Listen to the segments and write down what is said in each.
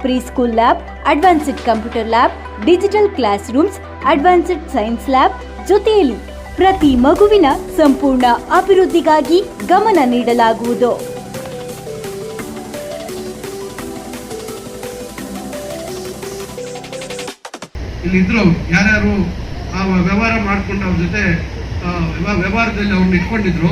pre school lab advanced computer lab digital class rooms advanced science lab ಜೊತೆಯಲ್ಲಿ ಪ್ರತಿ ಮಗುವಿನ ಸಂಪೂರ್ಣ ಅಭಿವೃದ್ಧಿಗಾಗಿ ಗಮನ ನೀಡಲಾಗುವುದು. ಇಲ್ಲಿದ್ರು ಯಾರ್ಯಾರು, ಆ, ವ್ಯವಹಾರ ಮಾಡ್ಕೊಂಡು ಅವ್ರ ಜೊತೆ ವ್ಯವಹಾರದಲ್ಲಿ ಅವ್ರನ್ನ ಇಟ್ಕೊಂಡಿದ್ರು,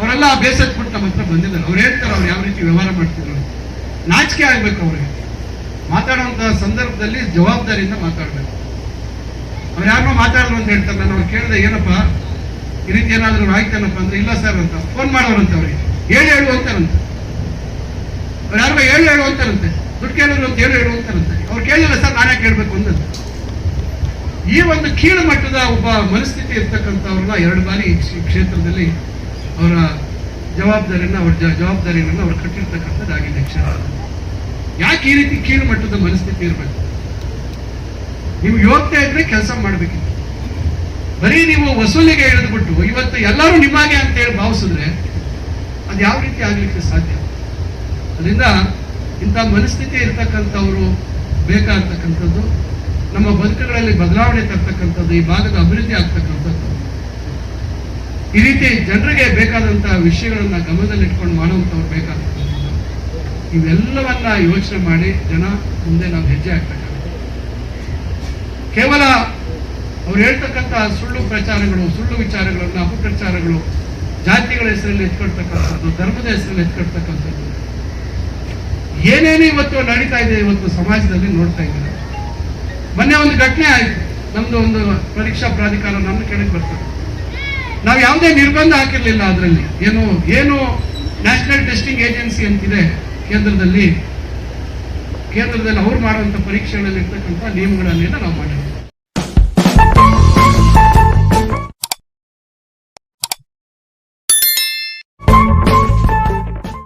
ಅವರೆಲ್ಲ ಬೇಸತ್ಬಿಟ್ಟು ನಮ್ಮ ಹತ್ರ ಬಂದಿದ್ದಾರೆ. ಅವ್ರು ಹೇಳ್ತಾರೆ ಅವ್ರು ಯಾವ ರೀತಿ ವ್ಯವಹಾರ ಮಾಡ್ತಿದ್ರು ನಾಚಿಕೆ ಆಗ್ಬೇಕು ಅವ್ರಿಗೆ. ಮಾತಾಡುವಂತ ಸಂದರ್ಭದಲ್ಲಿ ಜವಾಬ್ದಾರಿಯಿಂದ ಮಾತಾಡ್ಬೇಕು. ಅವ್ರು ಯಾರನ್ನೋ ಮಾತಾಡಲು ಅಂತ ಹೇಳ್ತಾರೆ. ನಾನು ಅವ್ರು ಕೇಳಿದೆ, ಏನಪ್ಪ? ಈ ರೀತಿ ಏನಾದ್ರು ಆಯ್ತಾನಪ್ಪ? ಅಂದ್ರೆ, ಇಲ್ಲ ಸರ್ ಅಂತ. ಫೋನ್ ಮಾಡೋರಂತ ಅವ್ರಿಗೆ. ಹೇಳಿ ಹೇಳು ಅಂತಾರಂತೆ. ಅವ್ರು ಯಾರಿಗೋ ಹೇಳು ಹೇಳು ಅಂತಾರಂತೆ. ದುಡ್ಡು ಕೇಳಿದ್ರು ಅಂತ ಹೇಳು ಹೇಳು ಅಂತಾರಂತೆ. ಅವ್ರು ಕೇಳಿಲ್ಲ ಸರ್, ನಾನೇ ಕೇಳ್ಬೇಕು ಅಂದಂತೆ ಈ ಒಂದು ಕೀಳು ಮಟ್ಟದ ಒಬ್ಬ ಮನಸ್ಥಿತಿ ಇರ್ತಕ್ಕಂಥವ್ರನ್ನ ಎರಡು ಬಾರಿ ಕ್ಷೇತ್ರದಲ್ಲಿ ಅವರ ಜವಾಬ್ದಾರಿಯನ್ನ, ಅವ್ರ ಜವಾಬ್ದಾರಿಯನ್ನ ಅವ್ರು ಕಟ್ಟಿರ್ತಕ್ಕಂಥದ್ದಾಗಿದೆ ಕ್ಷೇತ್ರ ಯಾಕೆ ಈ ರೀತಿ ಕೀಳು ಮಟ್ಟದ ಮನಸ್ಥಿತಿ ಇರಬೇಕು? ನೀವು ಯೋಗ್ಯ ಇದ್ರೆ ಕೆಲಸ ಮಾಡ್ಬೇಕಿತ್ತು. ಬರೀ ನೀವು ವಸೂಲಿಗೆ ಇಳಿದ್ಬಿಟ್ಟು ಇವತ್ತು ಎಲ್ಲರೂ ನಿಮಗೆ ಅಂತ ಹೇಳಿ ಭಾವಿಸಿದ್ರೆ ಅದು ಯಾವ ರೀತಿ ಆಗ್ಲಿಕ್ಕೆ ಸಾಧ್ಯ? ಅದರಿಂದ ಇಂಥ ಮನಸ್ಥಿತಿ ಇರ್ತಕ್ಕಂಥವ್ರು ಬೇಕಾಗ್ತಕ್ಕಂಥದ್ದು, ನಮ್ಮ ಬದುಕುಗಳಲ್ಲಿ ಬದಲಾವಣೆ ತರ್ತಕ್ಕಂಥದ್ದು, ಈ ಭಾಗದ ಅಭಿವೃದ್ಧಿ ಆಗ್ತಕ್ಕಂಥದ್ದು. ಈ ರೀತಿ ಜನರಿಗೆ ಬೇಕಾದಂತಹ ವಿಷಯಗಳನ್ನ ಗಮನದಲ್ಲಿಟ್ಕೊಂಡು ಮಾಡುವಂಥವ್ರು ಬೇಕಾಗ್ತಕ್ಕಂಥದ್ದು ಇವೆಲ್ಲವನ್ನ ಯೋಚನೆ ಮಾಡಿ ಜನ ಮುಂದೆ ನಾವು ಹೆಜ್ಜೆ ಹಾಕ್ಬೇಕಾಗುತ್ತೆ ಕೇವಲ ಅವ್ರು ಹೇಳ್ತಕ್ಕಂಥ ಸುಳ್ಳು ಪ್ರಚಾರಗಳು, ಸುಳ್ಳು ವಿಚಾರಗಳನ್ನ ಅಪಪ್ರಚಾರಗಳು, ಜಾತಿಗಳ ಹೆಸರಲ್ಲಿ ಎತ್ಕೊಳ್ತಕ್ಕಂಥದ್ದು, ಧರ್ಮದ ಹೆಸರಲ್ಲಿ ಎತ್ಕೊಳ್ತಕ್ಕಂಥದ್ದು, ಏನೇನು ಇವತ್ತು ನಡೀತಾ ಇದೆ ಇವತ್ತು ಸಮಾಜದಲ್ಲಿ ನೋಡ್ತಾ ಇದ್ದಾರೆ? ಮೊನ್ನೆ ಒಂದು ಘಟನೆ ಆಯ್ತು. ನಮ್ದು ಒಂದು ಪರೀಕ್ಷಾ ಪ್ರಾಧಿಕಾರ ನಮ್ಮ ಕೆಳಗೆ ಬರ್ತದೆ ನಾವು ಯಾವುದೇ ನಿರ್ಬಂಧ ಹಾಕಿರ್ಲಿಲ್ಲ ಅದರಲ್ಲಿ. ಏನು ಏನು ನ್ಯಾಷನಲ್ ಟೆಸ್ಟಿಂಗ್ ಏಜೆನ್ಸಿ ಅಂತಿದೆ. ಕೇಂದ್ರದಲ್ಲಿ ಕೇಂದ್ರದಲ್ಲಿ ಅವ್ರು ಮಾಡುವಂಥ ಪರೀಕ್ಷೆಗಳಲ್ಲಿ ಇರ್ತಕ್ಕಂಥ ನಿಯಮಗಳನ್ನೆಲ್ಲ ನಾವು ಮಾಡಿದ್ವಿ